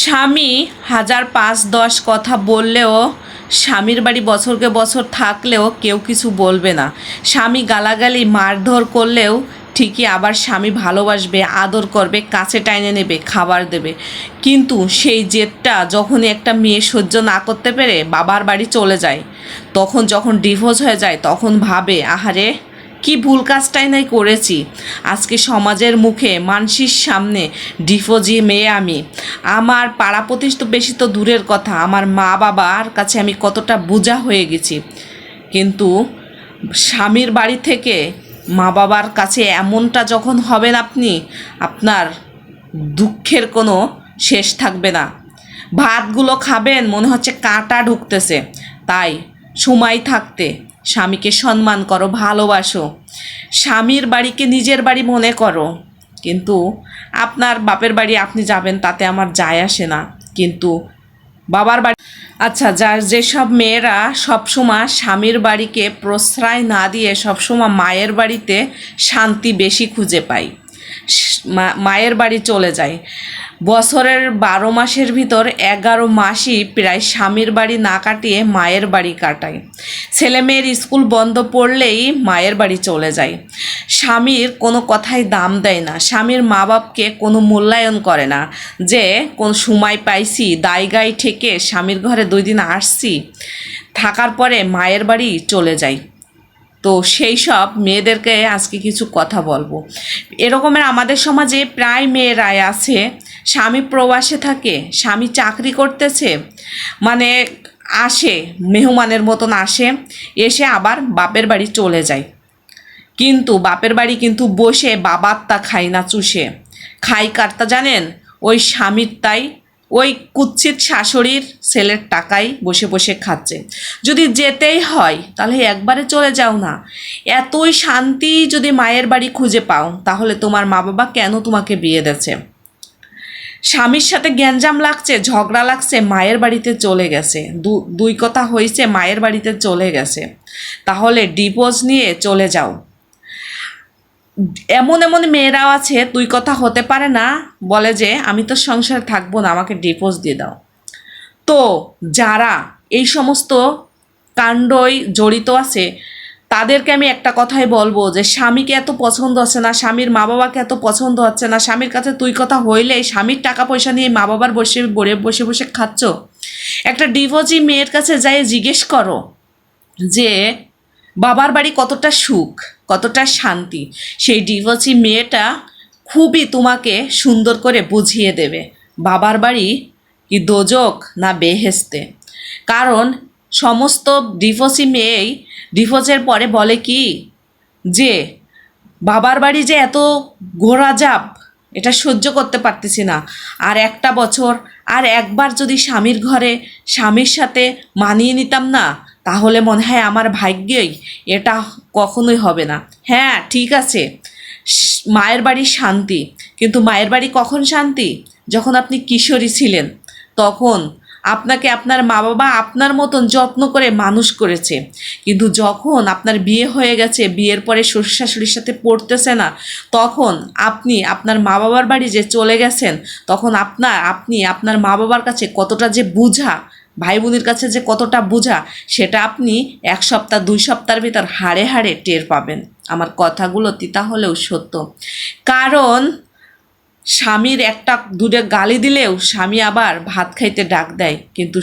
স্বামী হাজার পাঁচ দশ কথা বললেও স্বামীর বাড়ি বছরকে বছর থাকলেও কেউ কিছু বলবে না। স্বামী গালাগালি, মারধর করলেও ঠিকই আবার স্বামী ভালোবাসবে, আদর করবে, কাছে টাইনে নেবে, খাবার দেবে। কিন্তু সেই জেদটা যখনই একটা মেয়ে সহ্য না করতে পেরে বাবার বাড়ি চলে যায়, তখন যখন ডিভোর্স হয়ে যায় তখন ভাবে, আহারে কি ভুল কাজটাই নাই করেছি। আজকে সমাজের মুখে মানসির সামনে ডিফোজি মেয়ে আমি। আমার পাড়া প্রতিষ্ঠ বেশি তো দূরের কথা। আমার মা বাবার কাছে আমি কতটা বোঝা হয়ে গেছি। কিন্তু স্বামীর বাড়ি থেকে মা বাবার কাছে এমনটা যখন হবেন আপনি, আপনার দুঃখের কোনো শেষ থাকবে না। ভাতগুলো খাবেন, মনে হচ্ছে কাঁটা ঢুকতেছে। তাই সময় থাকতে স্বামীকে সম্মান করো, ভালোবাসো। স্বামীর বাড়িকে নিজের বাড়ি মনে করো। কিন্তু আপনার বাপের বাড়ি আপনি যাবেন, তাতে আমার যায় আসে না। কিন্তু বাবার বাড়ি আচ্ছা যার যেসব মেয়েরা সবসময় স্বামীর বাড়িকে প্রশ্রয় না দিয়ে সবসময় মায়ের বাড়িতে শান্তি বেশি খুঁজে পায়। মায়ের বাড়ি চলে যায়। বছরের বারো মাসের ভিতর এগারো মাসই প্রায় স্বামীর বাড়ি না কাটিয়ে মায়ের বাড়ি কাটায়। ছেলে মেয়ের স্কুল বন্ধ পড়লেই মায়ের বাড়ি চলে যায়। স্বামীর কোনো কথাই দাম দেয় না। স্বামীর মা বাপকে কোনো মূল্যায়ন করে না যে, কোন সময় পাইছি দায়গায় ঠেকে স্বামীর ঘরে দুই দিন আসছি, থাকার পরে মায়ের বাড়ি চলে যায়। তো সেই সব মেয়েদেরকে আজকে কিছু কথা বলব। এরকমের আমাদের সমাজে প্রায় মেয়েরাই আছে, স্বামী প্রবাসে থাকে, স্বামী চাকরি করতেছে মানে আসে, মেহমানের মতন আসে, এসে আবার বাপের বাড়ি চলে যায়। কিন্তু বাপের বাড়ি কিন্তু বসে বাবার তা খাই না চুষে। খাই কারতা জানেন? ওই স্বামীর তাই ওই কুচ্ছিত শাশুড়ির ছেলের টাকাই বসে বসে খাচ্ছে। যদি যেতেই হয়, তাহলে একবারে চলে যাও না। এতই শান্তি যদি মায়ের বাড়ি খুঁজে পাও, তাহলে তোমার মা বাবা কেন তোমাকে বিয়ে দিয়েছে? স্বামীর সাথে গ্যাঞ্জাম লাগছে, ঝগড়া লাগছে, মায়ের বাড়িতে চলে গেছে। দুই কথা হয়েছে মায়ের বাড়িতে চলে গেছে। তাহলে ডিভোর্স নিয়ে চলে যাও। এমন এমন মেয়েরাও আছে তুই কথা হতে পারে না, বলে যে, আমি তো সংসারে থাকব না, আমাকে ডিভোর্স দিয়ে দাও। তো যারা এই সমস্ত কাণ্ডই জড়িত আছে, তাদেরকে আমি একটা কথাই বলব যে, স্বামীকে এত পছন্দ হচ্ছে না, স্বামীর মা বাবাকে এত পছন্দ হচ্ছে না, স্বামীর কাছে তুই কথা হইলে স্বামীর টাকা পয়সা নিয়ে মা বাবার বসে বসে বসে বসে খাচ্ছ। একটা ডিভোর্সি মেয়ের কাছে যাই জিজ্ঞেস করো যে বাবার বাড়ি কতটা সুখ, কতটা শান্তি, সেই ডিভোর্সি মেয়েটা খুবই তোমাকে সুন্দর করে বুঝিয়ে দেবে। বাবার বাড়ি কি দোজক না বেহেস্তে। কারণ সমস্ত ডিভোর্সি মেয়েই ডিভোর্সের পরে বলে কি যে, বাবার বাড়ি যে এত ঘোরা যাব এটা সহ্য করতে পারতেছি না। আর একটা বছর, আর একবার যদি স্বামীর ঘরে স্বামীর সাথে মানিয়ে নিতাম না তাহলে মনে হয় আমার ভাগ্যেই এটা কখনোই হবে না। হ্যাঁ ঠিক আছে। মায়ের বাড়ি শান্তি। কিন্তু মায়ের বাড়ি কখন শান্তি? যখন আপনি কিশোরী ছিলেন। তখন আপনাকে আপনার মা বাবা আপনার মতন যত্ন করে মানুষ করেছে। কিন্তু যখন আপনার বিয়ে হয়ে গেছে, বিয়ের পরে শ্বশুর শাশুড়ির সাথে পড়তেছে না, তখন আপনি আপনার মা বাবার বাড়ি যে চলে গেছেন, তখন আপনার আপনি আপনার মা বাবার কাছে কতটা যে বুঝা ভাই বোনের কাছে যে কতটা বোঝা, সেটা আপনি এক সপ্তাহ, দুই সপ্তাহের ভিতর হাড়ে হাড়ে টের পাবেন। আমার কথাগুলো তিতা হলেও সত্য। কারণ স্বামীর একটা দূরে গালি দিলেও স্বামী আবার ভাত খাইতে ডাক দেয়, কিন্তু